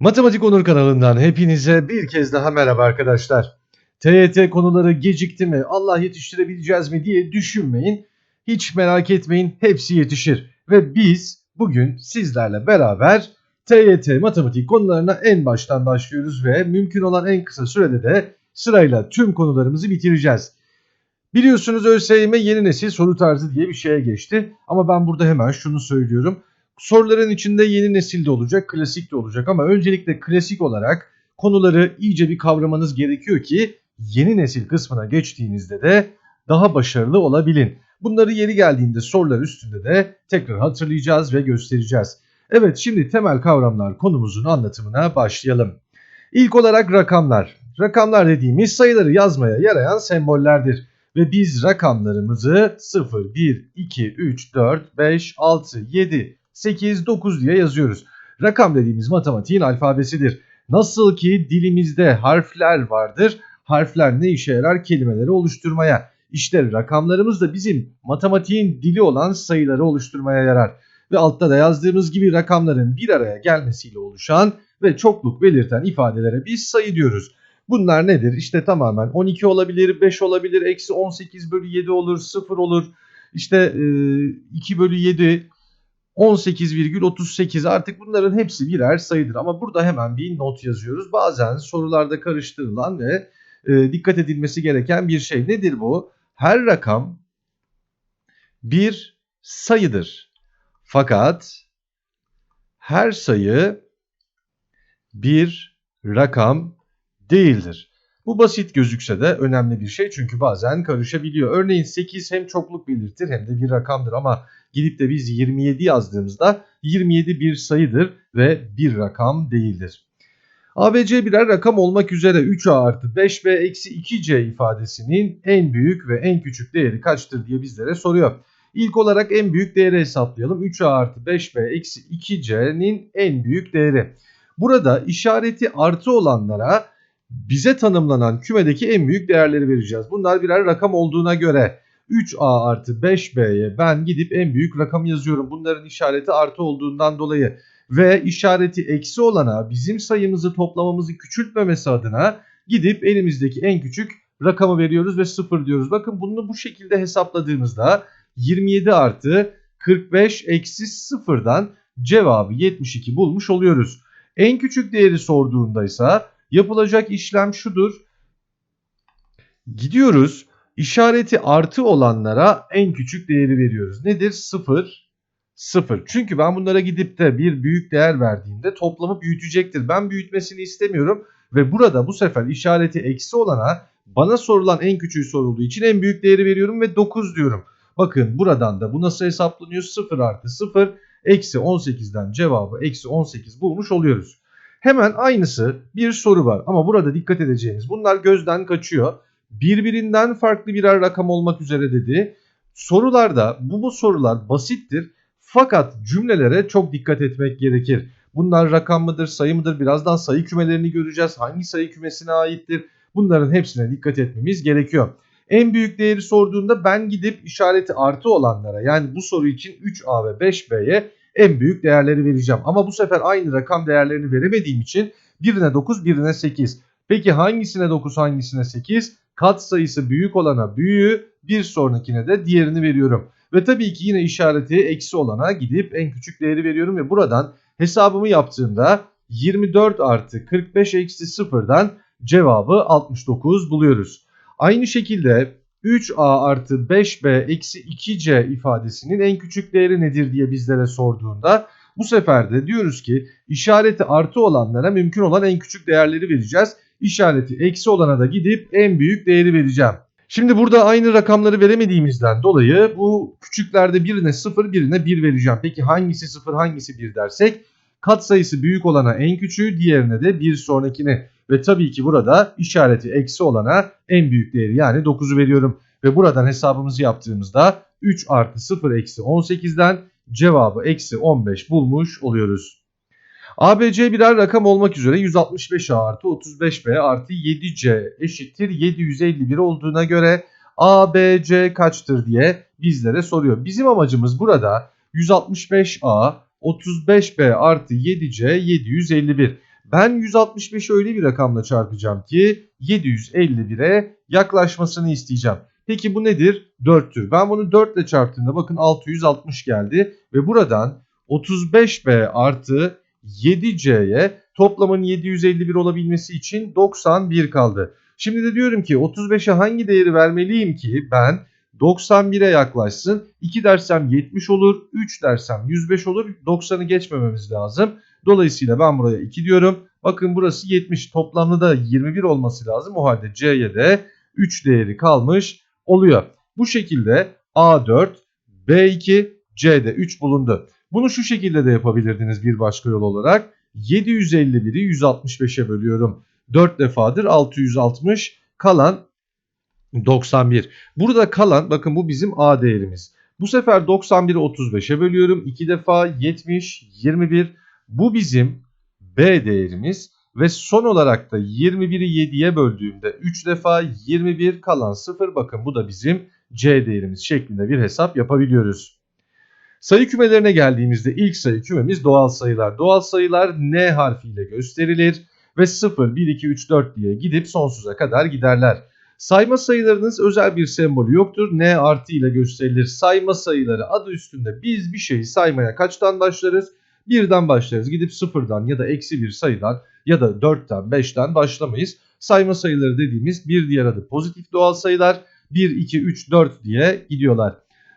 Matematik Onur kanalından hepinize bir kez daha merhaba arkadaşlar. TYT konuları gecikti mi, Allah yetiştirebileceğiz mi diye düşünmeyin. Hiç merak etmeyin, hepsi yetişir. Ve biz bugün sizlerle beraber TYT matematik konularına en baştan başlıyoruz ve mümkün olan en kısa sürede de sırayla tüm konularımızı bitireceğiz. Biliyorsunuz ÖSYM yeni nesil soru tarzı diye bir şeye geçti. Ama ben burada hemen şunu söylüyorum. Soruların içinde yeni nesil de olacak, klasik de olacak ama öncelikle klasik olarak konuları iyice bir kavramanız gerekiyor ki yeni nesil kısmına geçtiğinizde de daha başarılı olabilin. Bunları yeri geldiğinde sorular üstünde de tekrar hatırlayacağız ve göstereceğiz. Evet şimdi temel kavramlar konumuzun anlatımına başlayalım. İlk olarak rakamlar. Rakamlar dediğimiz sayıları yazmaya yarayan sembollerdir. Ve biz rakamlarımızı 0, 1, 2, 3, 4, 5, 6, 7, 8, 9 diye yazıyoruz. Rakam dediğimiz matematiğin alfabesidir. Nasıl ki dilimizde harfler vardır. Harfler ne işe yarar? Kelimeleri oluşturmaya. İşte rakamlarımız da bizim matematiğin dili olan sayıları oluşturmaya yarar. Ve altta da yazdığımız gibi rakamların bir araya gelmesiyle oluşan ve çokluk belirten ifadelere biz sayı diyoruz. Bunlar nedir? İşte tamamen 12 olabilir, 5 olabilir, eksi 18 bölü 7 olur, 0 olur. İşte 2 bölü 7, 18,38 artık bunların hepsi birer sayıdır. Ama burada hemen bir not yazıyoruz. Bazen sorularda karıştırılan ve e, dikkat edilmesi gereken bir şey. Nedir bu? Her rakam bir sayıdır. Fakat her sayı bir rakam değildir. Bu basit gözükse de önemli bir şey çünkü bazen karışabiliyor. Örneğin 8 hem çokluk belirtir hem de bir rakamdır ama gidip de biz 27 yazdığımızda 27 bir sayıdır ve bir rakam değildir. ABC birer rakam olmak üzere 3A artı 5B eksi 2C ifadesinin en büyük ve en küçük değeri kaçtır diye bizlere soruyor. İlk olarak en büyük değeri hesaplayalım. 3A artı 5B eksi 2C'nin en büyük değeri. Burada işareti artı olanlara bize tanımlanan kümedeki en büyük değerleri vereceğiz. Bunlar birer rakam olduğuna göre 3A artı 5B'ye ben gidip en büyük rakam yazıyorum. Bunların işareti artı olduğundan dolayı ve işareti eksi olana bizim sayımızı toplamamızı küçültmemesi adına gidip elimizdeki en küçük rakamı veriyoruz ve 0 diyoruz. Bakın bunu bu şekilde hesapladığımızda 27 artı 45 eksi 0'dan cevabı 72 bulmuş oluyoruz. En küçük değeri sorduğunda ise yapılacak işlem şudur. Gidiyoruz işareti artı olanlara en küçük değeri veriyoruz. Nedir? 0, 0. Çünkü ben bunlara gidip de bir büyük değer verdiğimde toplamı büyütecektir. Ben büyütmesini istemiyorum ve burada bu sefer işareti eksi olana bana sorulan en küçüğü sorulduğu için en büyük değeri veriyorum ve 9 diyorum. Bakın buradan da bu nasıl hesaplanıyor? 0 artı 0 eksi 18'den cevabı eksi 18 bulmuş oluyoruz. Hemen aynısı bir soru var ama burada dikkat edeceğimiz bunlar gözden kaçıyor. Birbirinden farklı birer rakam olmak üzere dedi. Sorularda bu bu sorular basittir fakat cümlelere çok dikkat etmek gerekir. Bunlar rakam mıdır, sayı mıdır? Birazdan sayı kümelerini göreceğiz. Hangi sayı kümesine aittir? Bunların hepsine dikkat etmemiz gerekiyor. En büyük değeri sorduğunda ben gidip işareti artı olanlara yani bu soru için 3A ve 5B'ye en büyük değerleri vereceğim. Ama bu sefer aynı rakam değerlerini veremediğim için birine 9 birine 8. Peki hangisine 9 hangisine 8? Kat sayısı büyük olana büyüğü bir sonrakine de diğerini veriyorum. Ve tabii ki yine işareti eksi olana gidip en küçük değeri veriyorum ve buradan hesabımı yaptığımda 24 artı 45 eksi 0'dan cevabı 69 buluyoruz. Aynı şekilde 3a artı 5b eksi 2c ifadesinin en küçük değeri nedir diye bizlere sorduğunda bu sefer de diyoruz ki işareti artı olanlara mümkün olan en küçük değerleri vereceğiz. İşareti eksi olana da gidip en büyük değeri vereceğim. Şimdi burada aynı rakamları veremediğimizden dolayı bu küçüklerde birine 0 birine 1 vereceğim. Peki hangisi 0 hangisi 1 dersek kat sayısı büyük olana en küçüğü diğerine de bir sonrakini ve tabii ki burada işareti eksi olana en büyük değeri yani 9'u veriyorum. Ve buradan hesabımızı yaptığımızda 3 artı 0 eksi 18'den cevabı eksi 15 bulmuş oluyoruz. ABC birer rakam olmak üzere 165A artı 35B artı 7C eşittir 751 olduğuna göre ABC kaçtır diye bizlere soruyor. Bizim amacımız burada 165A 35B artı 7C 751. Ben 165'i öyle bir rakamla çarpacağım ki 751'e yaklaşmasını isteyeceğim. Peki bu nedir? 4'tür. Ben bunu 4 ile çarptığımda bakın 660 geldi ve buradan 35B artı 7C'ye toplamın 751 olabilmesi için 91 kaldı. Şimdi de diyorum ki 35'e hangi değeri vermeliyim ki ben 91'e yaklaşsın. 2 dersem 70 olur, 3 dersem 105 olur. 90'ı geçmememiz lazım. Dolayısıyla ben buraya 2 diyorum. Bakın burası 70. Toplamda da 21 olması lazım. O halde C'ye de 3 değeri kalmış oluyor. Bu şekilde A4, B2, C'de 3 bulundu. Bunu şu şekilde de yapabilirdiniz bir başka yol olarak. 751'i 165'e bölüyorum. 4 defadır 660 kalan 91. Burada kalan bakın bu bizim A değerimiz. Bu sefer 91'i 35'e bölüyorum. 2 defa 70, 21. Bu bizim B değerimiz. Ve son olarak da 21'i 7'ye böldüğümde 3 defa 21 kalan 0 bakın bu da bizim C değerimiz şeklinde bir hesap yapabiliyoruz. Sayı kümelerine geldiğimizde ilk sayı kümemiz doğal sayılar. Doğal sayılar N harfiyle gösterilir ve 0, 1, 2, 3, 4 diye gidip sonsuza kadar giderler. Sayma sayılarınız özel bir sembolü yoktur. N artı ile gösterilir. Sayma sayıları adı üstünde biz bir şeyi saymaya kaçtan başlarız? Birden başlarız. Gidip sıfırdan ya da eksi bir sayıdan ya da 4'ten 5'ten başlamayız. Sayma sayıları dediğimiz bir diğer adı pozitif doğal sayılar. 1, 2, 3, 4 diye gidiyorlar.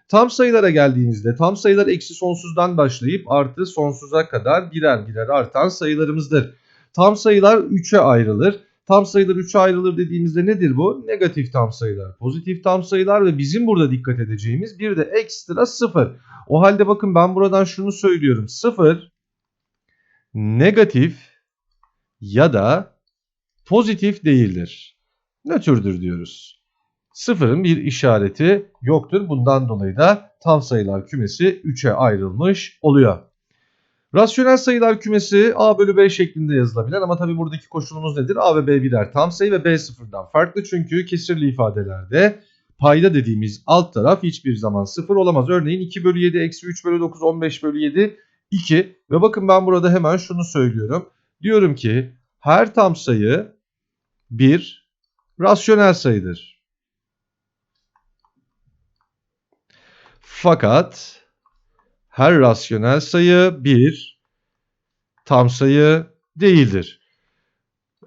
Tam sayılara geldiğimizde tam sayılar eksi sonsuzdan başlayıp artı sonsuza kadar birer birer artan sayılarımızdır. Tam sayılar 3'e ayrılır. Tam sayılar 3'e ayrılır dediğimizde nedir bu? Negatif tam sayılar, pozitif tam sayılar ve bizim burada dikkat edeceğimiz bir de ekstra 0. O halde bakın ben buradan şunu söylüyorum. 0 negatif ya da pozitif değildir. Nötrdür diyoruz. Sıfırın bir işareti yoktur. Bundan dolayı da tam sayılar kümesi 3'e ayrılmış oluyor. Rasyonel sayılar kümesi a bölü b şeklinde yazılabilir ama tabi buradaki koşulumuz nedir? a ve b birer tam sayı ve b sıfırdan farklı çünkü kesirli ifadelerde payda dediğimiz alt taraf hiçbir zaman sıfır olamaz. Örneğin 2 bölü 7 eksi 3 bölü 9 15 bölü 7 2 ve bakın ben burada hemen şunu söylüyorum. Diyorum ki her tam sayı bir rasyonel sayıdır. Fakat her rasyonel sayı bir tam sayı değildir.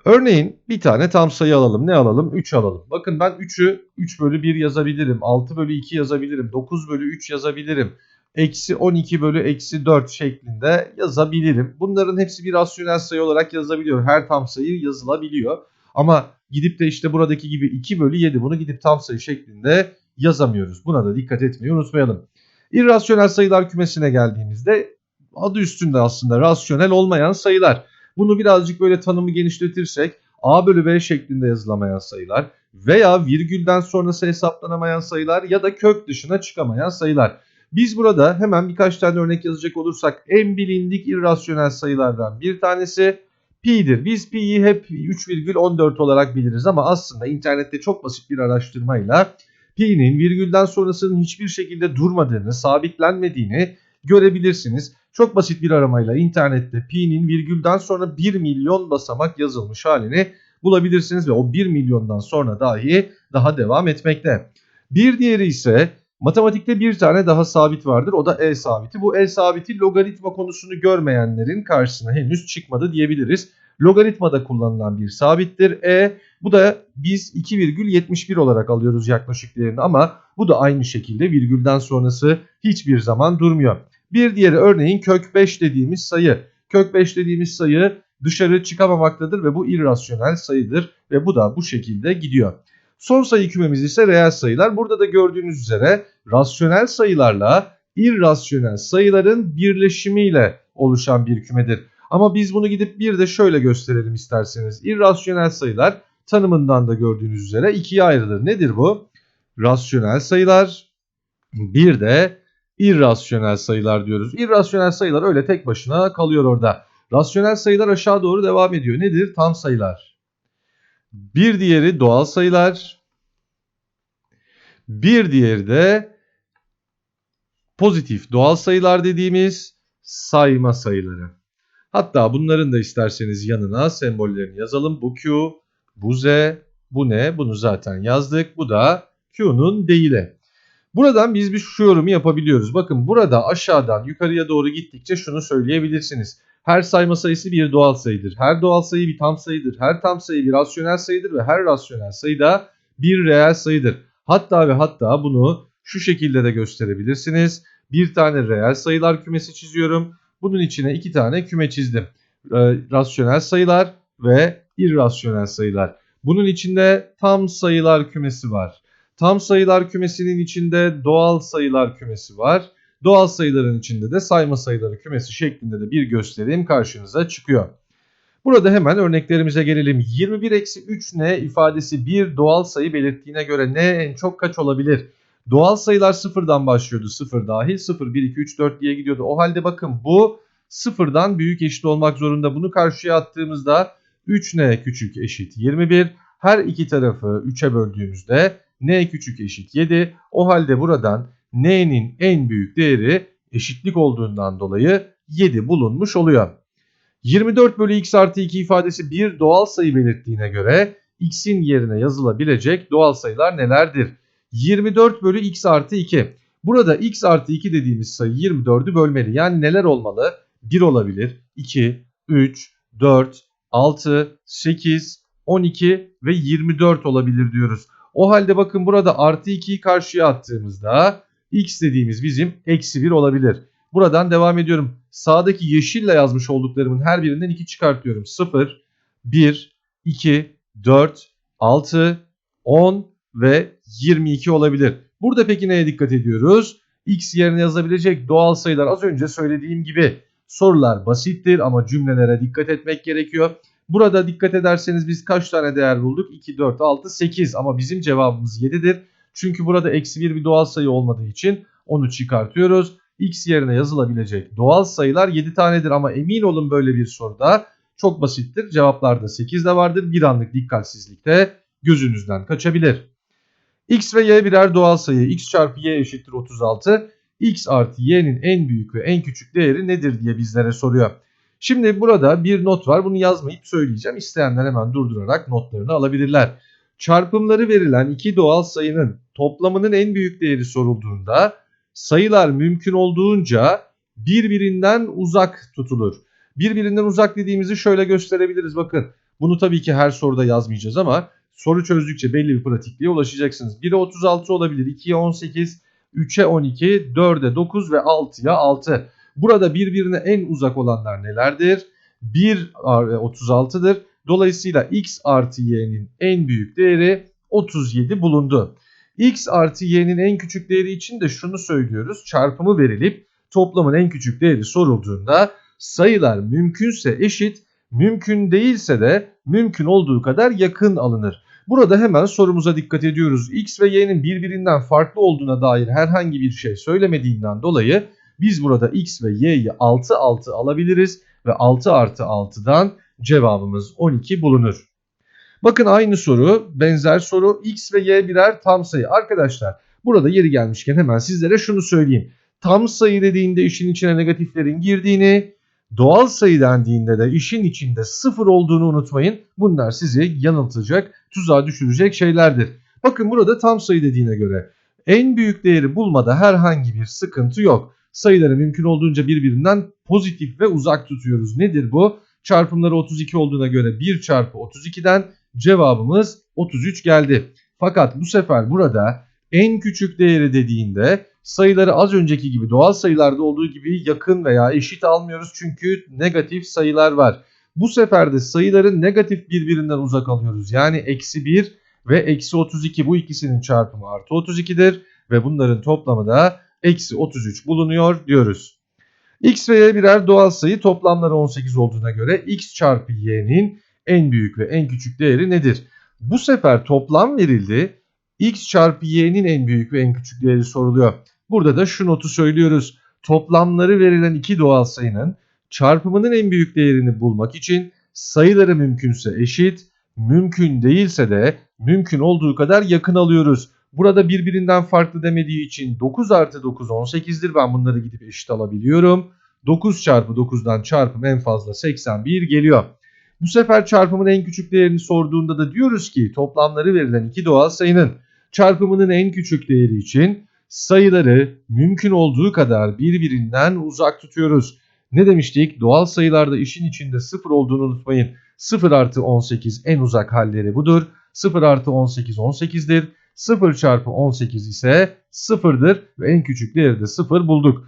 Örneğin bir tane tam sayı alalım. Ne alalım? 3 alalım. Bakın ben 3'ü 3 bölü 1 yazabilirim. 6 bölü 2 yazabilirim. 9 bölü 3 yazabilirim. Eksi 12 bölü eksi 4 şeklinde yazabilirim. Bunların hepsi bir rasyonel sayı olarak yazılabiliyor. Her tam sayı yazılabiliyor. Ama gidip de işte buradaki gibi 2 bölü 7 bunu gidip tam sayı şeklinde yazamıyoruz. Buna da dikkat etmeyi unutmayalım. İrrasyonel sayılar kümesine geldiğimizde adı üstünde aslında rasyonel olmayan sayılar. Bunu birazcık böyle tanımı genişletirsek a bölü b şeklinde yazılamayan sayılar veya virgülden sonrası hesaplanamayan sayılar ya da kök dışına çıkamayan sayılar. Biz burada hemen birkaç tane örnek yazacak olursak en bilindik irrasyonel sayılardan bir tanesi pi'dir. Biz pi'yi hep 3,14 olarak biliriz ama aslında internette çok basit bir araştırmayla pi'nin virgülden sonrasının hiçbir şekilde durmadığını, sabitlenmediğini görebilirsiniz. Çok basit bir aramayla internette pi'nin virgülden sonra 1 milyon basamak yazılmış halini bulabilirsiniz ve o 1 milyondan sonra dahi daha devam etmekte. Bir diğeri ise matematikte bir tane daha sabit vardır. O da e sabiti. Bu e sabiti logaritma konusunu görmeyenlerin karşısına henüz çıkmadı diyebiliriz. Logaritmada kullanılan bir sabittir. E bu da biz 2,71 olarak alıyoruz yaklaşık değerini ama bu da aynı şekilde virgülden sonrası hiçbir zaman durmuyor. Bir diğeri örneğin kök 5 dediğimiz sayı. Kök 5 dediğimiz sayı dışarı çıkamamaktadır ve bu irrasyonel sayıdır ve bu da bu şekilde gidiyor. Son sayı kümemiz ise reel sayılar. Burada da gördüğünüz üzere rasyonel sayılarla irrasyonel sayıların birleşimiyle oluşan bir kümedir. Ama biz bunu gidip bir de şöyle gösterelim isterseniz. İrrasyonel sayılar tanımından da gördüğünüz üzere ikiye ayrılır. Nedir bu? Rasyonel sayılar bir de irrasyonel sayılar diyoruz. İrrasyonel sayılar öyle tek başına kalıyor orada. Rasyonel sayılar aşağı doğru devam ediyor. Nedir? Tam sayılar. Bir diğeri doğal sayılar. Bir diğeri de pozitif doğal sayılar dediğimiz sayma sayıları. Hatta bunların da isterseniz yanına sembollerini yazalım. Bu Q, bu Z, bu ne? Bunu zaten yazdık. Bu da Q'nun değili. Buradan biz bir şu yorumu yapabiliyoruz. Bakın burada aşağıdan yukarıya doğru gittikçe şunu söyleyebilirsiniz. Her sayma sayısı bir doğal sayıdır. Her doğal sayı bir tam sayıdır. Her tam sayı bir rasyonel sayıdır ve her rasyonel sayı da bir reel sayıdır. Hatta ve hatta bunu şu şekilde de gösterebilirsiniz. Bir tane reel sayılar kümesi çiziyorum. Bunun içine iki tane küme çizdim. Ee, rasyonel sayılar ve irrasyonel sayılar. Bunun içinde tam sayılar kümesi var. Tam sayılar kümesinin içinde doğal sayılar kümesi var. Doğal sayıların içinde de sayma sayıları kümesi şeklinde de bir gösterim karşınıza çıkıyor. Burada hemen örneklerimize gelelim. 21-3n ifadesi bir doğal sayı belirttiğine göre n en çok kaç olabilir? Doğal sayılar sıfırdan başlıyordu. Sıfır dahil 0, 1, 2, 3, 4 diye gidiyordu. O halde bakın bu sıfırdan büyük eşit olmak zorunda. Bunu karşıya attığımızda 3n küçük eşit 21. Her iki tarafı 3'e böldüğümüzde n küçük eşit 7. O halde buradan n'nin en büyük değeri eşitlik olduğundan dolayı 7 bulunmuş oluyor. 24 bölü x artı 2 ifadesi bir doğal sayı belirttiğine göre x'in yerine yazılabilecek doğal sayılar nelerdir? 24 bölü x artı 2. Burada x artı 2 dediğimiz sayı 24'ü bölmeli. Yani neler olmalı? 1 olabilir, 2, 3, 4, 6, 8, 12 ve 24 olabilir diyoruz. O halde bakın burada artı 2'yi karşıya attığımızda x dediğimiz bizim eksi 1 olabilir. Buradan devam ediyorum. Sağdaki yeşille yazmış olduklarımın her birinden 2 çıkartıyorum. 0, 1, 2, 4, 6, 10 ve 22 olabilir. Burada peki neye dikkat ediyoruz? X yerine yazabilecek doğal sayılar az önce söylediğim gibi sorular basittir ama cümlelere dikkat etmek gerekiyor. Burada dikkat ederseniz biz kaç tane değer bulduk? 2, 4, 6, 8 ama bizim cevabımız 7'dir. Çünkü burada eksi 1 bir doğal sayı olmadığı için onu çıkartıyoruz. X yerine yazılabilecek doğal sayılar 7 tanedir ama emin olun böyle bir soruda çok basittir. Cevaplarda 8 de vardır. Bir anlık dikkatsizlikte gözünüzden kaçabilir. X ve Y birer doğal sayı. X çarpı Y eşittir 36. X artı Y'nin en büyük ve en küçük değeri nedir diye bizlere soruyor. Şimdi burada bir not var. Bunu yazmayıp söyleyeceğim. İsteyenler hemen durdurarak notlarını alabilirler. Çarpımları verilen iki doğal sayının toplamının en büyük değeri sorulduğunda sayılar mümkün olduğunca birbirinden uzak tutulur. Birbirinden uzak dediğimizi şöyle gösterebiliriz. Bakın bunu tabii ki her soruda yazmayacağız ama soru çözdükçe belli bir pratikliğe ulaşacaksınız. 1'e 36 olabilir, 2'ye 18, 3'e 12, 4'e 9 ve 6'ya 6. Burada birbirine en uzak olanlar nelerdir? 1 36'dır. Dolayısıyla x artı y'nin en büyük değeri 37 bulundu. x artı y'nin en küçük değeri için de şunu söylüyoruz. Çarpımı verilip toplamın en küçük değeri sorulduğunda sayılar mümkünse eşit, mümkün değilse de mümkün olduğu kadar yakın alınır. Burada hemen sorumuza dikkat ediyoruz. X ve Y'nin birbirinden farklı olduğuna dair herhangi bir şey söylemediğinden dolayı biz burada X ve Y'yi 6 6 alabiliriz ve 6 artı 6'dan cevabımız 12 bulunur. Bakın aynı soru, benzer soru X ve Y birer tam sayı. Arkadaşlar burada yeri gelmişken hemen sizlere şunu söyleyeyim. Tam sayı dediğinde işin içine negatiflerin girdiğini, doğal sayı dendiğinde de işin içinde sıfır olduğunu unutmayın. Bunlar sizi yanıltacak, tuzağa düşürecek şeylerdir. Bakın burada tam sayı dediğine göre en büyük değeri bulmada herhangi bir sıkıntı yok. Sayıları mümkün olduğunca birbirinden pozitif ve uzak tutuyoruz. Nedir bu? Çarpımları 32 olduğuna göre 1 çarpı 32'den cevabımız 33 geldi. Fakat bu sefer burada en küçük değeri dediğinde sayıları az önceki gibi doğal sayılarda olduğu gibi yakın veya eşit almıyoruz çünkü negatif sayılar var. Bu sefer de sayıları negatif birbirinden uzak alıyoruz. Yani eksi 1 ve eksi 32 bu ikisinin çarpımı artı 32'dir ve bunların toplamı da eksi 33 bulunuyor diyoruz. X ve Y birer doğal sayı toplamları 18 olduğuna göre X çarpı Y'nin en büyük ve en küçük değeri nedir? Bu sefer toplam verildi. X çarpı Y'nin en büyük ve en küçük değeri soruluyor. Burada da şu notu söylüyoruz. Toplamları verilen iki doğal sayının çarpımının en büyük değerini bulmak için sayıları mümkünse eşit, mümkün değilse de mümkün olduğu kadar yakın alıyoruz. Burada birbirinden farklı demediği için 9 artı 9 18'dir. Ben bunları gidip eşit alabiliyorum. 9 çarpı 9'dan çarpım en fazla 81 geliyor. Bu sefer çarpımın en küçük değerini sorduğunda da diyoruz ki toplamları verilen iki doğal sayının çarpımının en küçük değeri için sayıları mümkün olduğu kadar birbirinden uzak tutuyoruz. Ne demiştik? Doğal sayılarda işin içinde 0 olduğunu unutmayın. 0 artı 18 en uzak halleri budur. 0 artı 18 18'dir. 0 çarpı 18 ise 0'dır ve en küçük değeri de 0 bulduk.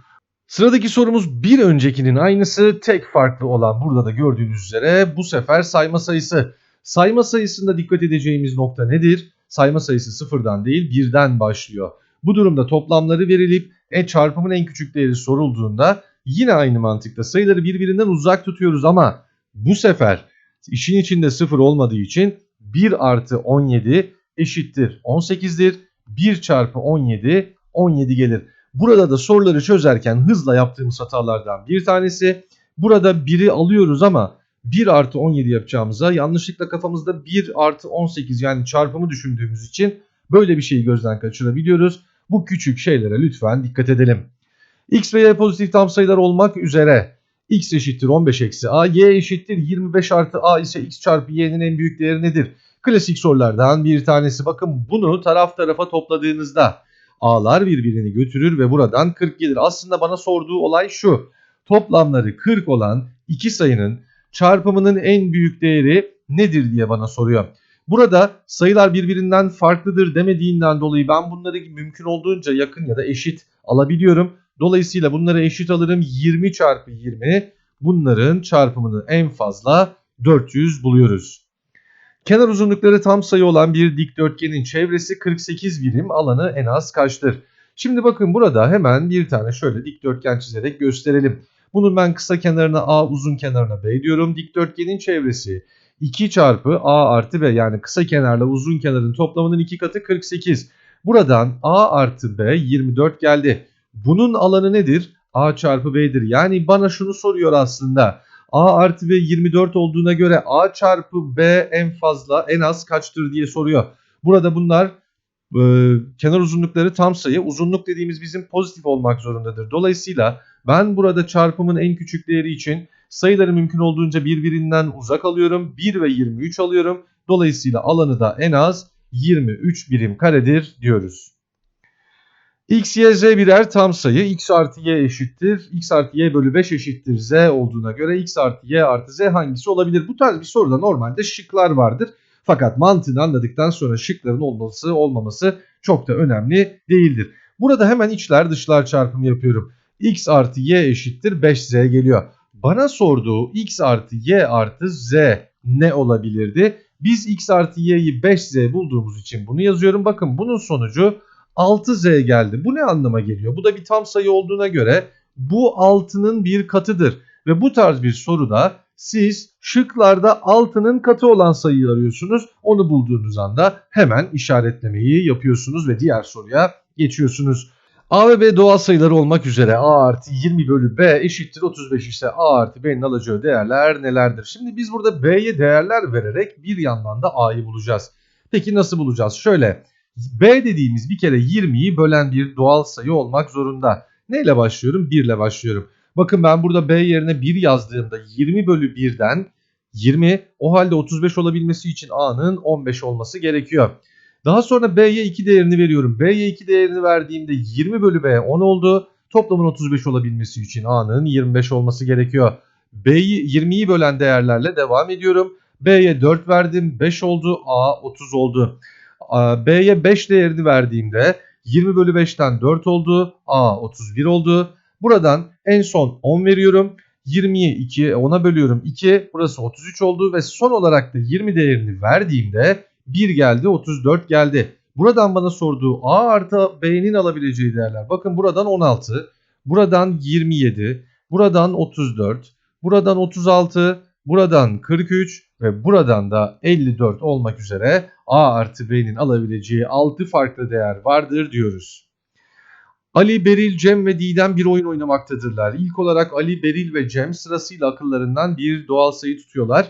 Sıradaki sorumuz bir öncekinin aynısı tek farklı olan burada da gördüğünüz üzere bu sefer sayma sayısı. Sayma sayısında dikkat edeceğimiz nokta nedir? Sayma sayısı sıfırdan değil birden başlıyor. Bu durumda toplamları verilip e çarpımın en küçük değeri sorulduğunda yine aynı mantıkta sayıları birbirinden uzak tutuyoruz ama bu sefer işin içinde sıfır olmadığı için 1 artı 17 eşittir 18'dir. 1 çarpı 17 17 gelir. Burada da soruları çözerken hızla yaptığımız hatalardan bir tanesi. Burada 1'i alıyoruz ama 1 artı 17 yapacağımıza yanlışlıkla kafamızda 1 artı 18 yani çarpımı düşündüğümüz için böyle bir şeyi gözden kaçırabiliyoruz. Bu küçük şeylere lütfen dikkat edelim. X ve Y pozitif tam sayılar olmak üzere x eşittir 15 eksi a, y eşittir 25 artı a ise x çarpı y'nin en büyük değeri nedir? Klasik sorulardan bir tanesi. Bakın bunu taraf tarafa topladığınızda a'lar birbirini götürür ve buradan 40 gelir. Aslında bana sorduğu olay şu. Toplamları 40 olan iki sayının çarpımının en büyük değeri nedir diye bana soruyor. Burada sayılar birbirinden farklıdır demediğinden dolayı ben bunları mümkün olduğunca yakın ya da eşit alabiliyorum. Dolayısıyla bunları eşit alırım 20 çarpı 20 bunların çarpımını en fazla 400 buluyoruz. Kenar uzunlukları tam sayı olan bir dikdörtgenin çevresi 48 birim alanı en az kaçtır? Şimdi bakın burada hemen bir tane şöyle dikdörtgen çizerek gösterelim. Bunun ben kısa kenarına A uzun kenarına B diyorum. Dikdörtgenin çevresi 2 çarpı A artı B yani kısa kenarla uzun kenarın toplamının 2 katı 48. Buradan A artı B 24 geldi. Bunun alanı nedir? A çarpı B'dir. Yani bana şunu soruyor aslında. A artı B 24 olduğuna göre A çarpı B en fazla en az kaçtır diye soruyor. Burada bunlar e, kenar uzunlukları tam sayı. Uzunluk dediğimiz bizim pozitif olmak zorundadır. Dolayısıyla ben burada çarpımın en küçük değeri için sayıları mümkün olduğunca birbirinden uzak alıyorum. 1 ve 23 alıyorum. Dolayısıyla alanı da en az 23 birim karedir diyoruz. X, Y, Z birer tam sayı. X artı Y eşittir. X artı Y bölü 5 eşittir Z olduğuna göre X artı Y artı Z hangisi olabilir? Bu tarz bir soruda normalde şıklar vardır. Fakat mantığını anladıktan sonra şıkların olması olmaması çok da önemli değildir. Burada hemen içler dışlar çarpımı yapıyorum. X artı Y eşittir 5Z geliyor. Bana sorduğu X artı Y artı Z ne olabilirdi? Biz X artı Y'yi 5Z bulduğumuz için bunu yazıyorum. Bakın bunun sonucu 6z geldi. Bu ne anlama geliyor? Bu da bir tam sayı olduğuna göre bu 6'nın bir katıdır. Ve bu tarz bir soruda siz şıklarda 6'nın katı olan sayıyı arıyorsunuz. Onu bulduğunuz anda hemen işaretlemeyi yapıyorsunuz ve diğer soruya geçiyorsunuz. A ve B doğal sayıları olmak üzere A artı 20 bölü B eşittir 35 ise A artı B'nin alacağı değerler nelerdir? Şimdi biz burada B'ye değerler vererek bir yandan da A'yı bulacağız. Peki nasıl bulacağız? Şöyle B dediğimiz bir kere 20'yi bölen bir doğal sayı olmak zorunda. Neyle başlıyorum? 1 ile başlıyorum. Bakın ben burada B yerine 1 yazdığımda 20 bölü 1'den 20 o halde 35 olabilmesi için A'nın 15 olması gerekiyor. Daha sonra B'ye 2 değerini veriyorum. B'ye 2 değerini verdiğimde 20 bölü B 10 oldu. Toplamın 35 olabilmesi için A'nın 25 olması gerekiyor. B'yi 20'yi bölen değerlerle devam ediyorum. B'ye 4 verdim 5 oldu A 30 oldu. B'ye 5 değerini verdiğimde 20 bölü 5'ten 4 oldu. A 31 oldu. Buradan en son 10 veriyorum. 20'yi 2 10'a bölüyorum 2 burası 33 oldu ve son olarak da 20 değerini verdiğimde 1 geldi 34 geldi. Buradan bana sorduğu A artı B'nin alabileceği değerler. Bakın buradan 16, buradan 27, buradan 34, buradan 36, buradan 43 ve buradan da 54 olmak üzere A artı B'nin alabileceği 6 farklı değer vardır diyoruz. Ali, Beril, Cem ve Didem bir oyun oynamaktadırlar. İlk olarak Ali, Beril ve Cem sırasıyla akıllarından bir doğal sayı tutuyorlar.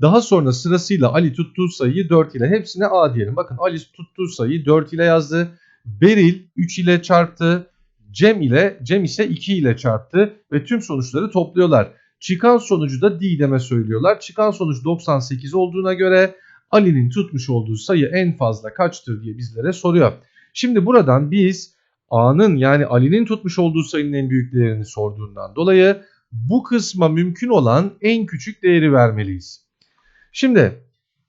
Daha sonra sırasıyla Ali tuttuğu sayıyı 4 ile hepsine A diyelim. Bakın Ali tuttuğu sayıyı 4 ile yazdı. Beril 3 ile çarptı. Cem ile Cem ise 2 ile çarptı ve tüm sonuçları topluyorlar. Çıkan sonucu da Didem'e söylüyorlar. Çıkan sonuç 98 olduğuna göre Ali'nin tutmuş olduğu sayı en fazla kaçtır diye bizlere soruyor. Şimdi buradan biz A'nın yani Ali'nin tutmuş olduğu sayının en büyük değerini sorduğundan dolayı bu kısma mümkün olan en küçük değeri vermeliyiz. Şimdi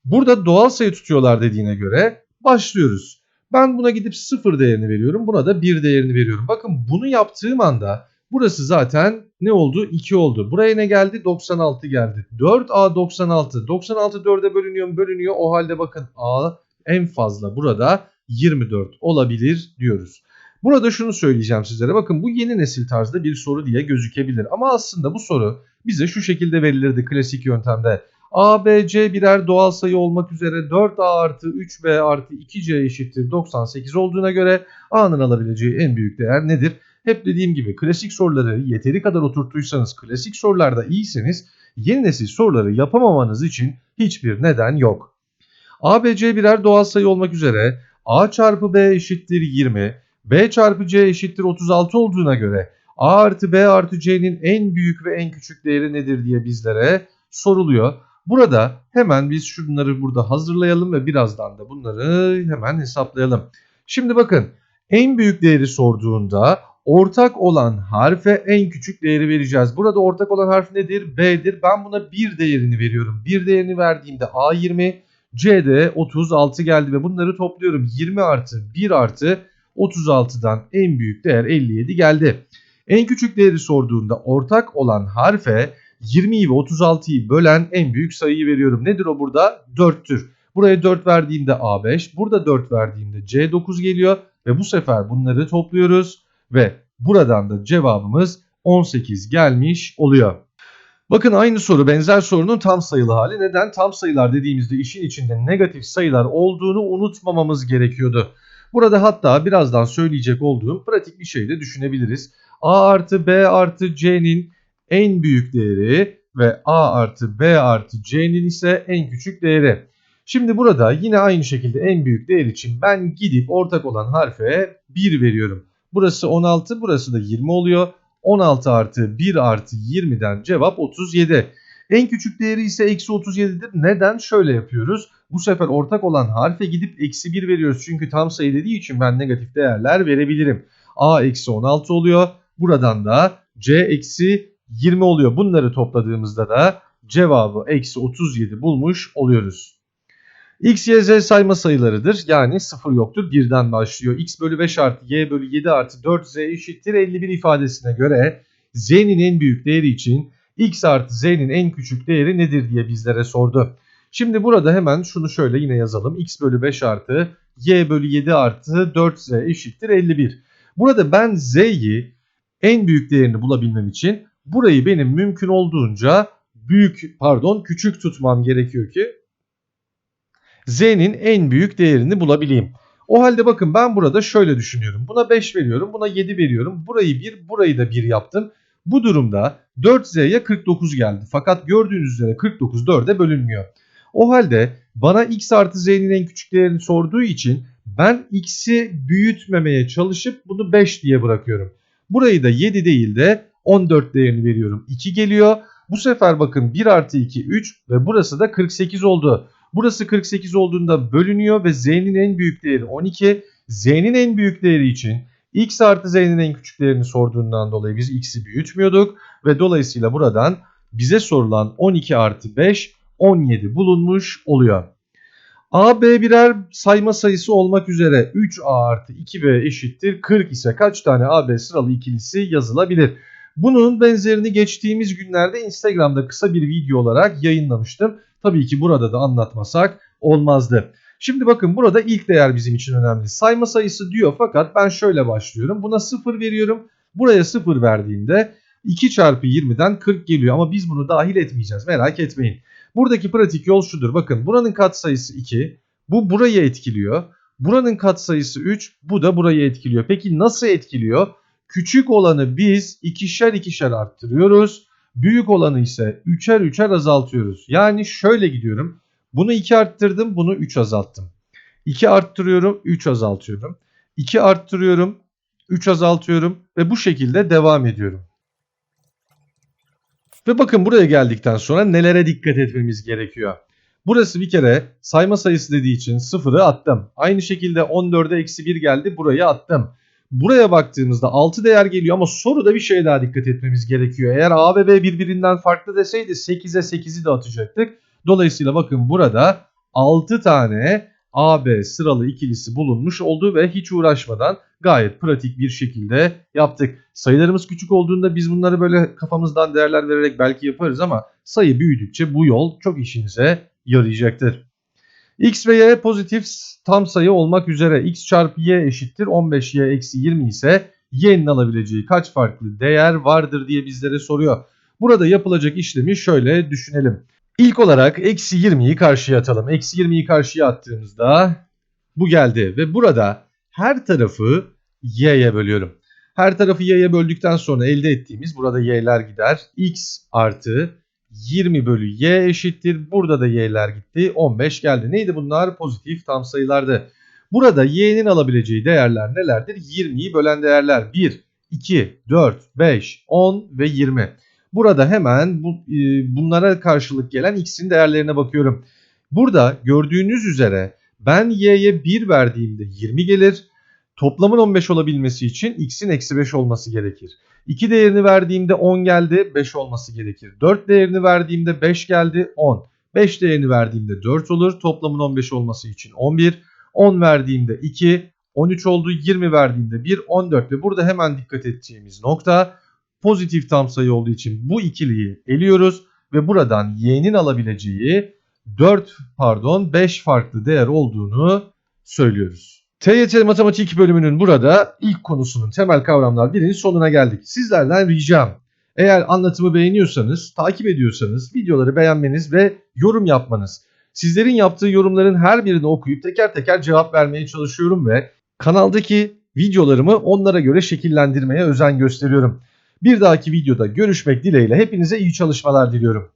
burada doğal sayı tutuyorlar dediğine göre başlıyoruz. Ben buna gidip 0 değerini veriyorum. Buna da 1 değerini veriyorum. Bakın bunu yaptığım anda burası zaten ne oldu? 2 oldu. Buraya ne geldi? 96 geldi. 4A 96. 96 4'e bölünüyor mu? Bölünüyor. O halde bakın A en fazla burada 24 olabilir diyoruz. Burada şunu söyleyeceğim sizlere. Bakın bu yeni nesil tarzda bir soru diye gözükebilir. Ama aslında bu soru bize şu şekilde verilirdi klasik yöntemde. A, B, C birer doğal sayı olmak üzere 4A artı 3B artı 2C eşittir 98 olduğuna göre A'nın alabileceği en büyük değer nedir? Hep dediğim gibi klasik soruları yeteri kadar oturttuysanız, klasik sorularda iyiyseniz yeni nesil soruları yapamamanız için hiçbir neden yok. A, B, C birer doğal sayı olmak üzere A çarpı B eşittir 20, B çarpı C eşittir 36 olduğuna göre A artı B artı C'nin en büyük ve en küçük değeri nedir diye bizlere soruluyor. Burada hemen biz şunları burada hazırlayalım ve birazdan da bunları hemen hesaplayalım. Şimdi bakın en büyük değeri sorduğunda ortak olan harfe en küçük değeri vereceğiz. Burada ortak olan harf nedir? B'dir. Ben buna 1 değerini veriyorum. 1 değerini verdiğimde A 20, C'de 36 geldi ve bunları topluyorum. 20 artı 1 artı 36'dan en büyük değer 57 geldi. En küçük değeri sorduğunda ortak olan harfe 20'yi ve 36'yı bölen en büyük sayıyı veriyorum. Nedir o burada? 4'tür. Buraya 4 verdiğimde A5, burada 4 verdiğimde C9 geliyor ve bu sefer bunları topluyoruz ve buradan da cevabımız 18 gelmiş oluyor. Bakın aynı soru benzer sorunun tam sayılı hali. Neden? Tam sayılar dediğimizde işin içinde negatif sayılar olduğunu unutmamamız gerekiyordu. Burada hatta birazdan söyleyecek olduğum pratik bir şey de düşünebiliriz. A artı B artı C'nin en büyük değeri ve A artı B artı C'nin ise en küçük değeri. Şimdi burada yine aynı şekilde en büyük değer için ben gidip ortak olan harfe 1 veriyorum. Burası 16 burası da 20 oluyor. 16 artı 1 artı 20'den cevap 37. En küçük değeri ise eksi 37'dir. Neden? Şöyle yapıyoruz. Bu sefer ortak olan harfe gidip eksi 1 veriyoruz. Çünkü tam sayı dediği için ben negatif değerler verebilirim. A eksi 16 oluyor. Buradan da C eksi 20 oluyor. Bunları topladığımızda da cevabı eksi 37 bulmuş oluyoruz. X, Y, Z sayma sayılarıdır. Yani 0 yoktur. 1'den başlıyor. X bölü 5 artı Y bölü 7 artı 4Z eşittir 51 ifadesine göre Z'nin en büyük değeri için X artı Z'nin en küçük değeri nedir diye bizlere sordu. Şimdi burada hemen şunu şöyle yine yazalım. X bölü 5 artı Y bölü 7 artı 4Z eşittir 51. Burada ben Z'yi en büyük değerini bulabilmem için burayı benim mümkün olduğunca büyük pardon küçük tutmam gerekiyor ki z'nin en büyük değerini bulabileyim. O halde bakın ben burada şöyle düşünüyorum. Buna 5 veriyorum, buna 7 veriyorum. Burayı 1, burayı da 1 yaptım. Bu durumda 4z'ye 49 geldi. Fakat gördüğünüz üzere 49 4'e bölünmüyor. O halde bana x artı z'nin en küçük değerini sorduğu için ben x'i büyütmemeye çalışıp bunu 5 diye bırakıyorum. Burayı da 7 değil de 14 değerini veriyorum. 2 geliyor. Bu sefer bakın 1 artı 2 3 ve burası da 48 oldu. Burası 48 olduğunda bölünüyor ve z'nin en büyük değeri 12. Z'nin en büyük değeri için x artı z'nin en küçük değerini sorduğundan dolayı biz x'i büyütmüyorduk. Ve dolayısıyla buradan bize sorulan 12 artı 5 17 bulunmuş oluyor. A, B birer sayma sayısı olmak üzere 3A artı 2B eşittir 40 ise kaç tane AB sıralı ikilisi yazılabilir? Bunun benzerini geçtiğimiz günlerde Instagram'da kısa bir video olarak yayınlamıştım. Tabii ki burada da anlatmasak olmazdı. Şimdi bakın burada ilk değer bizim için önemli. Sayma sayısı diyor fakat ben şöyle başlıyorum. Buna 0 veriyorum. Buraya 0 verdiğimde 2 çarpı 20'den 40 geliyor ama biz bunu dahil etmeyeceğiz merak etmeyin. Buradaki pratik yol şudur. Bakın buranın katsayısı 2. Bu burayı etkiliyor. Buranın katsayısı 3. Bu da burayı etkiliyor. Peki nasıl etkiliyor? Küçük olanı biz ikişer ikişer arttırıyoruz. Büyük olanı ise üçer üçer azaltıyoruz. Yani şöyle gidiyorum. Bunu 2 arttırdım, bunu 3 azalttım. 2 arttırıyorum, 3 azaltıyorum. 2 arttırıyorum, 3 azaltıyorum ve bu şekilde devam ediyorum. Ve bakın buraya geldikten sonra nelere dikkat etmemiz gerekiyor. Burası bir kere sayma sayısı dediği için sıfırı attım. Aynı şekilde 14'e eksi 1 geldi burayı attım. Buraya baktığımızda 6 değer geliyor ama soruda bir şey daha dikkat etmemiz gerekiyor. Eğer A ve B birbirinden farklı deseydi 8'e 8'i de atacaktık. Dolayısıyla bakın burada 6 tane AB sıralı ikilisi bulunmuş oldu ve hiç uğraşmadan gayet pratik bir şekilde yaptık. Sayılarımız küçük olduğunda biz bunları böyle kafamızdan değerler vererek belki yaparız ama sayı büyüdükçe bu yol çok işinize yarayacaktır. X ve Y pozitif tam sayı olmak üzere x çarpı y eşittir 15y eksi 20 ise y'nin alabileceği kaç farklı değer vardır diye bizlere soruyor. Burada yapılacak işlemi şöyle düşünelim. İlk olarak eksi 20'yi karşıya atalım. Eksi 20'yi karşıya attığımızda bu geldi ve burada her tarafı y'ye bölüyorum. Her tarafı y'ye böldükten sonra elde ettiğimiz burada y'ler gider. x artı 20 bölü y eşittir. Burada da y'ler gitti. 15 geldi. Neydi bunlar? Pozitif tam sayılardı. Burada y'nin alabileceği değerler nelerdir? 20'yi bölen değerler 1, 2, 4, 5, 10 ve 20. Burada hemen bu, e, bunlara karşılık gelen x'in değerlerine bakıyorum. Burada gördüğünüz üzere ben y'ye 1 verdiğimde 20 gelir. Toplamın 15 olabilmesi için x'in eksi 5 olması gerekir. 2 değerini verdiğimde 10 geldi 5 olması gerekir. 4 değerini verdiğimde 5 geldi 10. 5 değerini verdiğimde 4 olur. Toplamın 15 olması için 11. 10 verdiğimde 2. 13 oldu. 20 verdiğimde 1. 14 ve burada hemen dikkat edeceğimiz nokta pozitif tam sayı olduğu için bu ikiliyi eliyoruz ve buradan y'nin alabileceği 4 pardon 5 farklı değer olduğunu söylüyoruz. TYT Matematik bölümünün burada ilk konusunun temel kavramlar birinin sonuna geldik. Sizlerden ricam eğer anlatımı beğeniyorsanız, takip ediyorsanız videoları beğenmeniz ve yorum yapmanız. Sizlerin yaptığı yorumların her birini okuyup teker teker cevap vermeye çalışıyorum ve kanaldaki videolarımı onlara göre şekillendirmeye özen gösteriyorum. Bir dahaki videoda görüşmek dileğiyle hepinize iyi çalışmalar diliyorum.